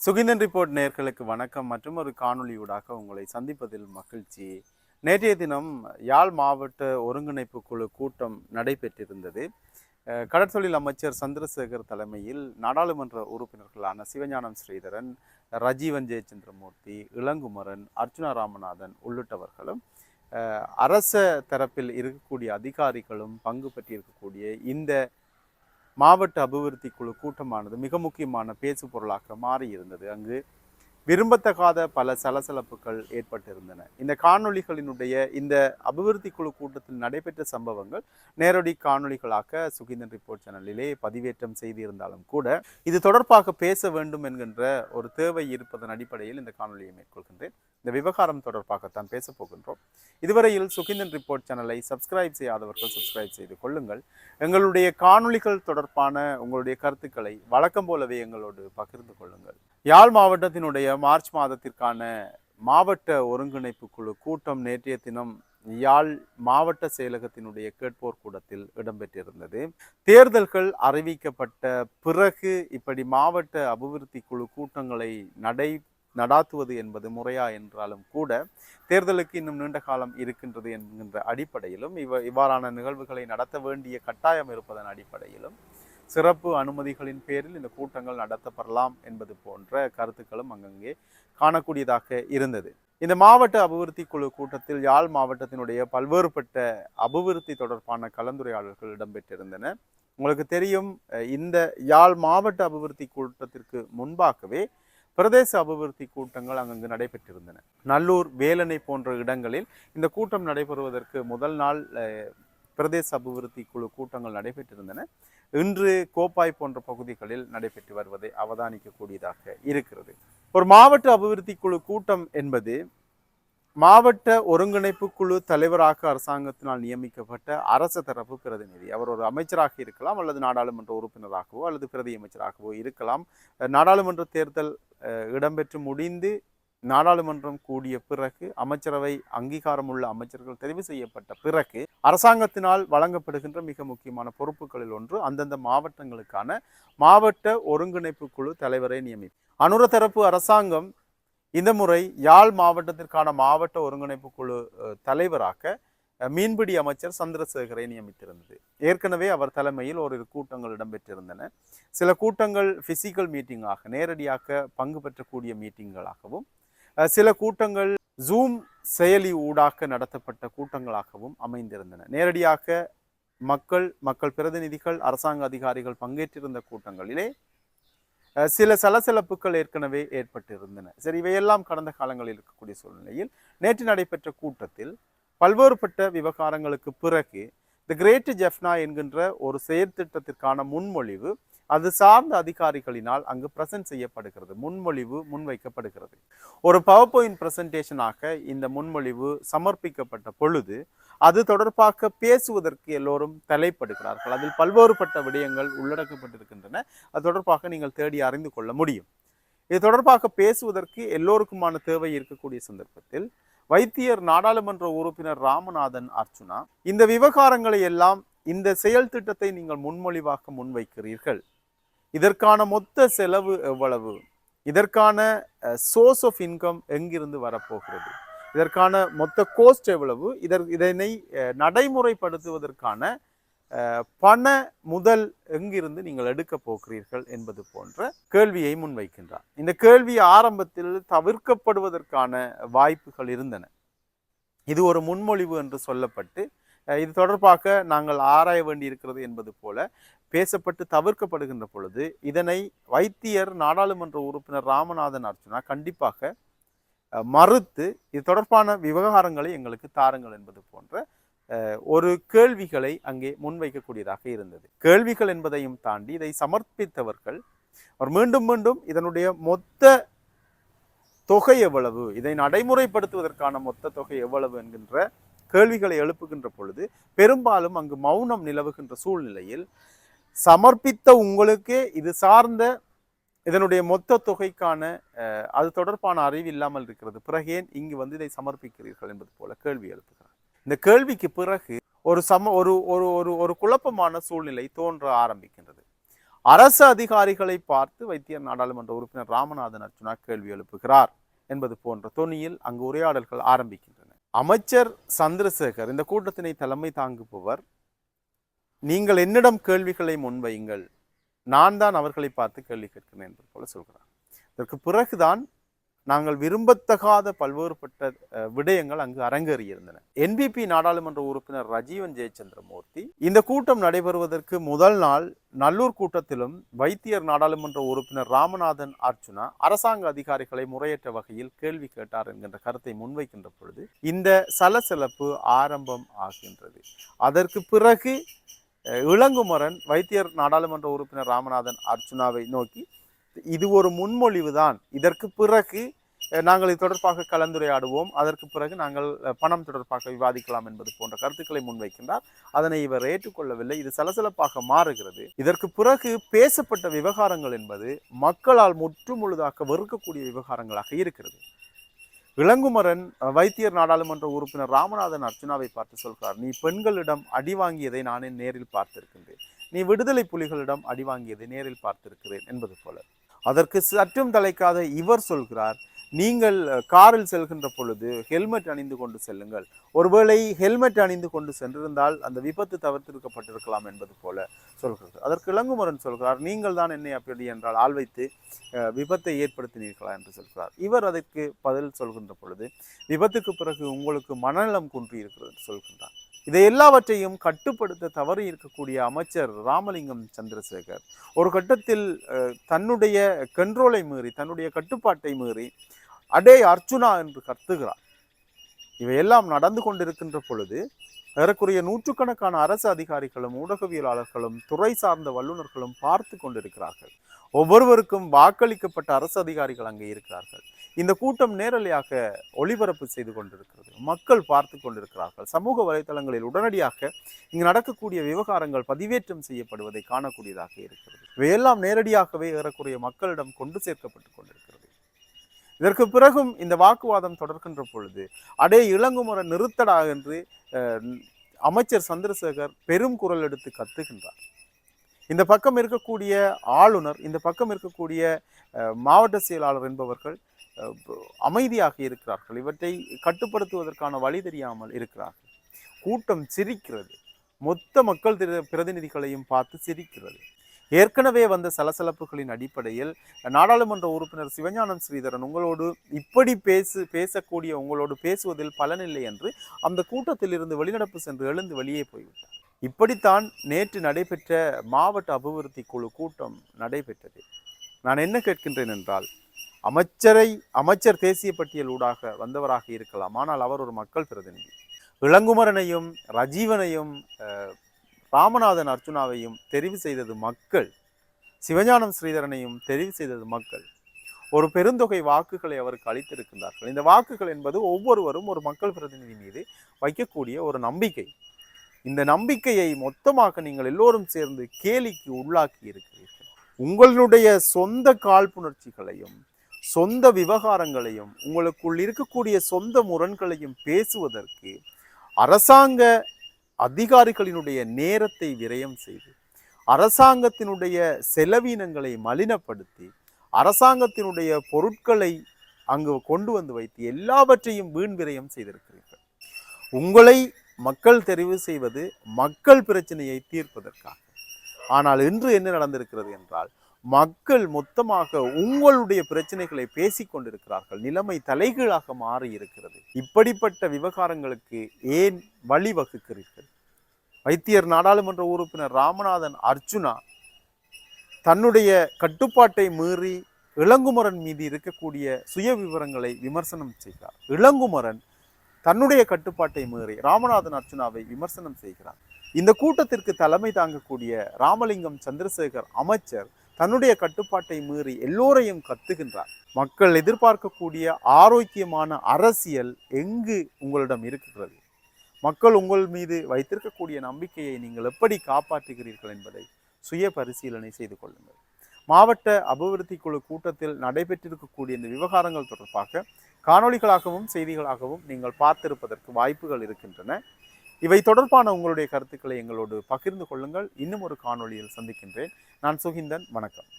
Suginthan report நேர்களுக்கு வணக்கம். மற்றும் ஒரு காணொளியூடாக உங்களை சந்திப்பதில் மகிழ்ச்சி. நேற்றைய தினம் யாழ் மாவட்ட ஒருங்கிணைப்பு குழு கூட்டம் நடைபெற்றிருந்தது. கடற்தொழில் அமைச்சர் சந்திரசேகர் தலைமையில் நாடாளுமன்ற உறுப்பினர்களான சிவஞானம் ஸ்ரீதரன் ரஜீவன் ஜெயச்சந்திரமூர்த்தி இளங்குமரன் அர்ச்சுனா ராமநாதன் உள்ளிட்டவர்களும் அரச தரப்பில் இருக்கக்கூடிய அதிகாரிகளும் பங்கு பெற்றிருக்கக்கூடிய இந்த மாவட்ட அபிவிருத்தி குழு கூட்டமானது மிக முக்கியமான பேசு பொருளாக மாறியிருந்தது. அங்கு விரும்பத்தகாத பல சலசலப்புகள் ஏற்பட்டிருந்தன. இந்த காணொளிகளினுடைய இந்த அபிவிருத்தி குழு கூட்டத்தில் நடைபெற்ற சம்பவங்கள் நேரடி காணொளிகளாக சுகிந்தன் ரிப்போர்ட் சேனலிலே பதிவேற்றம் செய்திருந்தாலும் கூட இது தொடர்பாக பேச வேண்டும் என்கின்ற ஒரு தேவை இருப்பதன் அடிப்படையில் இந்த காணொலியை மேற்கொள்கின்றேன். இந்த விவகாரம் தொடர்பாகத்தான் பேச போகின்றோம். இதுவரையில் சுகிந்தன் ரிப்போர்ட் சேனலை சப்ஸ்கிரைப் செய்யாதவர்கள் சப்ஸ்கிரைப் செய்து கொள்ளுங்கள். எங்களுடைய காணொளிகள் தொடர்பான உங்களுடைய கருத்துக்களை வழக்கம் போலவே எங்களோடு பகிர்ந்து கொள்ளுங்கள். யாழ் மாவட்டத்தினுடைய மார்ச் மாதத்திற்கான மாவட்ட ஒருங்கிணைப்பு குழு கூட்டம் நேற்றைய தினம் யாழ் மாவட்ட செயலகத்தினுடைய கேட்போர் கூடத்தில் இடம்பெற்றிருந்தது. தேர்தல்கள் அறிவிக்கப்பட்ட பிறகு இப்படி மாவட்ட அபிவிருத்தி குழு கூட்டங்களை நடை நடாத்துவது என்பது முறையா என்றாலும் கூட தேர்தலுக்கு இன்னும் நீண்ட காலம் இருக்கின்றது என்கின்ற அடிப்படையிலும் இவ இவ்வாறான நிகழ்வுகளை நடத்த வேண்டிய கட்டாயம் இருப்பதன் அடிப்படையிலும் சிறப்பு அனுமதிகளின் பேரில் இந்த கூட்டங்கள் நடத்தப்படலாம் என்பது போன்ற கருத்துக்களும் அங்கங்கே காணக்கூடியதாக இருந்தது. இந்த மாவட்ட அபிவிருத்தி குழு கூட்டத்தில் யாழ் மாவட்டத்தினுடைய பல்வேறுபட்ட அபிவிருத்தி தொடர்பான கலந்துரையாடல்கள் இடம்பெற்றிருந்தன. உங்களுக்கு தெரியும் இந்த யாழ் மாவட்ட அபிவிருத்தி கூட்டத்திற்கு முன்பாகவே பிரதேச அபிவிருத்தி கூட்டங்கள் அங்கங்கு நடைபெற்றிருந்தன. நல்லூர் வேலனை போன்ற இடங்களில் இந்த கூட்டம் நடைபெறுவதற்கு முதல் நாள் பிரதேச அபிவிருத்தி குழு கூட்டங்கள் நடைபெற்றிருந்தன. இன்று கோப்பாய் போன்ற பகுதிகளில் நடைபெற்று வருவதை அவதானிக்கக்கூடியதாக இருக்கிறது. ஒரு மாவட்ட அபிவிருத்தி குழு கூட்டம் என்பது மாவட்ட ஒருங்கிணைப்பு குழு தலைவராக அரசாங்கத்தினால் நியமிக்கப்பட்ட அரச தரப்பு பிரதிநிதி. அவர் ஒரு அமைச்சராக இருக்கலாம் அல்லது நாடாளுமன்ற உறுப்பினராகவோ அல்லது பிரதி அமைச்சராகவோ இருக்கலாம் நாடாளுமன்ற தேர்தல் இடம்பெற்று முடிந்து நாடாளுமன்றம் கூடிய பிறகு அமைச்சரவை அங்கீகாரமுள்ள அமைச்சர்கள் தெரிவு செய்யப்பட்ட பிறகு அரசாங்கத்தினால் வழங்கப்படுகின்ற மிக முக்கியமான பொறுப்புகளில் ஒன்று அந்தந்த மாவட்டங்களுக்கான மாவட்ட ஒருங்கிணைப்பு குழு தலைவரை நியமி அனுர தரப்பு அரசாங்கம் இந்த முறை யாழ் மாவட்டத்திற்கான மாவட்ட ஒருங்கிணைப்பு குழு தலைவராக மீன்பிடி அமைச்சர் சந்திரசேகரை நியமித்திருந்தது. ஏற்கனவே அவர் தலைமையில் ஒரு கூட்டங்கள் இடம்பெற்றிருந்தன. சில கூட்டங்கள் பிசிக்கல் மீட்டிங்காக நேரடியாக பங்கு பெற்றக்கூடிய மீட்டிங்களாகவும் சில கூட்டங்கள் ஜூம் செயலி ஊடாக நடத்தப்பட்ட கூட்டங்களாகவும் அமைந்திருந்தன. நேரடியாக மக்கள் மக்கள் பிரதிநிதிகள் அரசாங்க அதிகாரிகள் பங்கேற்றிருந்த கூட்டங்களிலே அஹ், சில சலசலப்புகள் ஏற்கனவே ஏற்பட்டிருந்தன. சரி இவையெல்லாம் கடந்த காலங்களில் இருக்கக்கூடிய சூழ்நிலையில் நேற்று நடைபெற்ற கூட்டத்தில் பல்வேறுபட்ட விவகாரங்களுக்கு பிறகு தி கிரேட் ஜெஃப்னா என்கின்ற ஒரு செயற்திட்டத்திற்கான முன்மொழிவு அது சார்ந்த அதிகாரிகளினால் அங்கு பிரசன்ட் செய்யப்படுகிறது முன்மொழிவு முன்வைக்கப்படுகிறது. ஒரு பவர் பாயிண்ட் பிரசன்டேஷனாக இந்த முன்மொழிவு சமர்ப்பிக்கப்பட்ட பொழுது அது தொடர்பாக பேசுவதற்கு எல்லோரும் தலைப்படுகிறார்கள். அதில் பல்வேறுபட்ட விடயங்கள் உள்ளடக்கப்பட்டிருக்கின்றன. அது தொடர்பாக நீங்கள் தேடி அறிந்து கொள்ள முடியும். இது தொடர்பாக பேசுவதற்கு எல்லோருக்குமான தேவை இருக்கக்கூடிய சந்தர்ப்பத்தில் வைத்தியர் நாடாளுமன்ற உறுப்பினர் ராமநாதன் அர்ச்சுனா இந்த விவகாரங்களை எல்லாம் இந்த செயல் திட்டத்தை நீங்கள் முன்மொழிவாக முன்வைக்கிறீர்கள். இதற்கான மொத்த செலவு எவ்வளவு? இதற்கான சோர்ஸ் ஆஃப் இன்கம் எங்கிருந்து வரப்போகிறது? இதற்கான மொத்த கோஸ்ட் எவ்வளவு? இதற் இதனை நடைமுறைப்படுத்துவதற்கான பண முதல் எங்கிருந்து நீங்கள் எடுக்க போகிறீர்கள் என்பது போன்ற கேள்வியை முன்வைக்கின்றார். இந்த கேள்வி ஆரம்பத்தில் தவிர்க்கப்படுவதற்கான வாய்ப்புகள் இருந்தன. இது ஒரு முன்மொழிவு என்று சொல்லப்பட்டு இது தொடர்பாக நாங்கள் ஆராய வேண்டியிருக்கிறது என்பது போல பேசப்பட்டு தவிர்க்கப்படுகின்ற பொழுது இதனை வைத்தியர் நாடாளுமன்ற உறுப்பினர் ராமநாதன் அர்ச்சுனா கண்டிப்பாக மறுத்து இது தொடர்பான விவகாரங்களை எங்களுக்கு தாருங்கள் என்பது போன்ற ஒரு கேள்விகளை அங்கே முன்வைக்கக்கூடியதாக இருந்தது. கேள்விகள் என்பதையும் தாண்டி இதை சமர்ப்பித்தவர்கள் அவர் மீண்டும் மீண்டும் இதனுடைய மொத்த தொகை எவ்வளவு இதை நடைமுறைப்படுத்துவதற்கான மொத்த தொகை எவ்வளவு என்கின்ற கேள்விகளை எழுப்புகின்ற பொழுது பெரும்பாலும் அங்கு மௌனம் நிலவுகின்ற சூழ்நிலையில் சமர்ப்பித்த உங்களுக்கே இது சார்ந்த இதனுடைய மொத்த தொகைக்கான அது தொடர்பான அறிவு இல்லாமல் இருக்கிறது. பிறகு ஏன் இங்கு வந்து இதை சமர்ப்பிக்கிறீர்கள் என்பது போல கேள்வி எழுப்புகிறார். இந்த கேள்விக்கு பிறகு ஒரு சம ஒரு ஒரு ஒரு ஒரு குழப்பமான சூழ்நிலை தோன்ற ஆரம்பிக்கின்றது. அரசு அதிகாரிகளை பார்த்து வைத்திய நாடாளுமன்ற உறுப்பினர் ராமநாதன் அர்ஜுனா கேள்வி எழுப்புகிறார் என்பது போன்ற தொனியில் அங்கு உரையாடல்கள் ஆரம்பிக்கின்றன. அமைச்சர் சந்திரசேகர் இந்த கூட்டத்தினை தலைமை தாங்குபவர் நீங்கள் என்னிடம் கேள்விகளை முன்வையுங்கள். நான் தான் அவர்களை பார்த்து கேள்வி கேட்கிறேன் என்பது போல சொல்கிறார். இதற்கு பிறகுதான் நாங்கள் விரும்பத்தகாத பல்வேறுபட்ட விடயங்கள் அங்கு அரங்கேறியிருந்தன. என்பிபி நாடாளுமன்ற உறுப்பினர் ரஜீவன் ஜெயச்சந்திரமூர்த்தி இந்த கூட்டம் நடைபெறுவதற்கு முதல் நாள் நல்லூர் கூட்டத்திலும் வைத்தியர் நாடாளுமன்ற உறுப்பினர் ராமநாதன் அர்ச்சுனா அரசாங்க அதிகாரிகளை முறையற்ற வகையில் கேள்வி கேட்டார் என்கின்ற கருத்தை முன்வைக்கின்ற பொழுது இந்த சலசலப்பு ஆரம்பம் ஆகின்றது. அதற்கு பிறகு இளங்குமரன் வைத்தியர் நாடாளுமன்ற உறுப்பினர் ராமநாதன் அர்ச்சுனாவை நோக்கி இது ஒரு முன்மொழிவு தான் இதற்கு பிறகு நாங்கள் இது தொடர்பாக கலந்துரையாடுவோம். அதற்கு பிறகு நாங்கள் பணம் தொடர்பாக விவாதிக்கலாம் என்பது போன்ற கருத்துக்களை முன்வைக்கின்றார். அதனை இவர் ஏற்றுக்கொள்ளவில்லை. இது சலசலப்பாக மாறுகிறது. இதற்கு பிறகு பேசப்பட்ட விவகாரங்கள் என்பது மக்களால் முற்றுமுழுதாக வெறுக்கக்கூடிய விவகாரங்களாக இருக்கிறது. இளங்குமரன் வைத்தியர் நாடாளுமன்ற உறுப்பினர் ராமநாதன் அர்ச்சுனாவை பார்த்து சொல்கிறார் நீ பெண்களிடம் அடி வாங்கியதை நானே நேரில் பார்த்திருக்கின்றேன். நீ விடுதலை புலிகளிடம் அடி வாங்கியதை நேரில் பார்த்திருக்கிறேன். என்பது போல. அதற்கு சற்றும் தலைக்காத இவர் சொல்கிறார் நீங்கள் காரில் செல்கின்ற பொழுது ஹெல்மெட் அணிந்து கொண்டு செல்லுங்கள். ஒருவேளை ஹெல்மெட் அணிந்து கொண்டு சென்றிருந்தால் அந்த விபத்து தவிர்த்திருக்கப்பட்டிருக்கலாம் என்பது போல சொல்கிறது. அதற்கு இளங்குமரன் சொல்கிறார் நீங்கள் தான் என்னை அப்படி என்றால் ஆள் வைத்து விபத்தை ஏற்படுத்தினீர்களா? என்று சொல்கிறார். இவர் அதற்கு பதில் சொல்கின்ற பொழுது விபத்துக்கு பிறகு உங்களுக்கு மனநலம் குன்றி இருக்கிறது என்று சொல்கின்றார். இதை எல்லாவற்றையும் கட்டுப்படுத்த தவறி இருக்கக்கூடிய அமைச்சர் ராமலிங்கம் சந்திரசேகர் ஒரு கட்டத்தில் தன்னுடைய கண்ட்ரோலை மீறி தன்னுடைய கட்டுப்பாட்டை மீறி அடே அர்ச்சுனா என்று கத்துகிறார். இவையெல்லாம் நடந்து கொண்டிருக்கின்ற பொழுது ஏறக்குறைய நூற்றுக்கணக்கான அரசு அதிகாரிகளும் ஊடகவியலாளர்களும் துறை சார்ந்த வல்லுநர்களும் பார்த்து கொண்டிருக்கிறார்கள். ஒவ்வொருவருக்கும் வாக்களிக்கப்பட்ட அரசு அதிகாரிகள் அங்கே இருக்கிறார்கள். இந்த கூட்டம் நேரலையாக ஒளிபரப்பு செய்து கொண்டிருக்கிறது. மக்கள் பார்த்து கொண்டிருக்கிறார்கள். சமூக வலைத்தளங்களில் உடனடியாக இங்கு நடக்கக்கூடிய விவகாரங்கள் பதிவேற்றம் செய்யப்படுவதை காணக்கூடியதாக இருக்கிறது. இவையெல்லாம் நேரடியாகவே ஏறக்குறைய மக்களிடம் கொண்டு சேர்க்கப்பட்டு கொண்டிருக்கிறது. இதற்கு பிறகும் இந்த வாக்குவாதம் தொடர்கின்ற பொழுது அடே இளங்குமர நிறுத்தடா என்று அமைச்சர் சந்திரசேகர் பெரும் குரல் எடுத்து கத்துகின்றார். இந்த பக்கம் இருக்கக்கூடிய ஆளுநர் இந்த பக்கம் இருக்கக்கூடிய மாவட்ட செயலாளர் என்பவர்கள் அமைதியாக இருக்கிறார்கள். இவற்றை கட்டுப்படுத்துவதற்கான வழி தெரியாமல் இருக்கிறார்கள். கூட்டம் சிரிக்கிறது. மொத்த மக்கள் திரு- பிரதிநிதிகளையும் பார்த்து சிரிக்கிறது. ஏற்கனவே வந்த சலசலப்புகளின் அடிப்படையில் நாடாளுமன்ற உறுப்பினர் சிவஞானம் ஸ்ரீதரன் உங்களோடு இப்படி பேசு பேசக்கூடிய உங்களோடு பேசுவதில் பலனில்லை என்று அந்த கூட்டத்தில் இருந்து வெளிநடப்பு சென்று எழுந்து வெளியே போய்விட்டார். இப்படித்தான் நேற்று நடைபெற்ற மாவட்ட அபிவிருத்தி குழு கூட்டம் நடைபெற்றது. நான் என்ன கேட்கின்றேன் என்றால் அமைச்சரை அமைச்சர் தேசிய பட்டியல் ஊடாக வந்தவராக இருக்கலாம் ஆனால் அவர் ஒரு மக்கள் பிரதிநிதி. இளங்குமரனையும் ரஜீவனையும் ராமநாதன் அர்ஜுனாவையும் தெரிவு செய்தது மக்கள். சிவஞானம் ஸ்ரீதரனையும் தெரிவு செய்தது மக்கள். ஒரு பெருந்தொகை வாக்குகளை அவருக்கு அளித்திருக்கின்றார்கள். இந்த வாக்குகள் என்பது ஒவ்வொருவரும் ஒரு மக்கள் பிரதிநிதி மீது வைக்கக்கூடிய ஒரு நம்பிக்கை. இந்த நம்பிக்கையை மொத்தமாக நீங்கள் எல்லோரும் சேர்ந்து கேலிக்கு உள்ளாக்கி இருக்கிறீர்கள். உங்களுடைய சொந்த காழ்ப்புணர்ச்சிகளையும் சொந்த விவகாரங்களையும் உங்களுக்குள் இருக்கக்கூடிய சொந்த முரண்களையும் பேசுவதற்கு அரசாங்க அதிகாரிகளினுடைய நேரத்தை விரயம் செய்து அரசாங்கத்தினுடைய செலவீனங்களை மலினப்படுத்தி அரசாங்கத்தினுடைய பொருட்களை அங்கு கொண்டு வந்து வைத்து எல்லாவற்றையும் வீண் விரயம் செய்திருக்கிறீர்கள். உங்களை மக்கள் தெரிவு செய்வது மக்கள் பிரச்சனையை தீர்ப்பதற்காக. ஆனால் இன்று என்ன நடந்திருக்கிறது என்றால் மக்கள் மொத்தமாக உங்களுடைய பிரச்சனைகளை பேசிக் கொண்டிருக்கிறார்கள். நிலைமை தலைகீழாக மாறி இருக்கிறது இப்படிப்பட்ட விவகாரங்களுக்கு ஏன் வழிவகுக்கிறீர்கள்? வைத்தியர் நாடாளுமன்ற உறுப்பினர் ராமநாதன் அர்ச்சுனா தன்னுடைய கட்டுப்பாட்டை மீறி இளங்குமரன் மீது இருக்கக்கூடிய சுய விவரங்களை விமர்சனம் செய்கிறார். இளங்குமரன் தன்னுடைய கட்டுப்பாட்டை மீறி ராமநாதன் அர்ச்சுனாவை விமர்சனம் செய்கிறார். இந்த கூட்டத்திற்கு தலைமை தாங்கக்கூடிய ராமலிங்கம் சந்திரசேகர் அமைச்சர் தன்னுடைய கட்டுப்பாட்டை மீறி எல்லோரையும் கத்துகின்றார். மக்கள் எதிர்பார்க்கக்கூடிய ஆரோக்கியமான அரசியல் எங்கு உங்களிடம் இருக்கிறது? மக்கள் உங்கள் மீது வைத்திருக்கக்கூடிய நம்பிக்கையை நீங்கள் எப்படி காப்பாற்றுகிறீர்கள் என்பதை சுய பரிசீலனை செய்து கொள்ளுங்கள். மாவட்ட அபிவிருத்தி குழு கூட்டத்தில் நடைபெற்றிருக்கக்கூடிய இந்த விவகாரங்கள் தொடர்பாக காணொளிகளாகவும் செய்திகளாகவும் நீங்கள் பார்த்திருப்பதற்கு வாய்ப்புகள் இருக்கின்றன. இவை தொடர்பான உங்களுடைய கருத்துக்களை எங்களோடு பகிர்ந்து கொள்ளுங்கள். இன்னும் ஒரு காணொளியில் சந்திக்கின்றேன். நான் சுகிந்தன். வணக்கம்.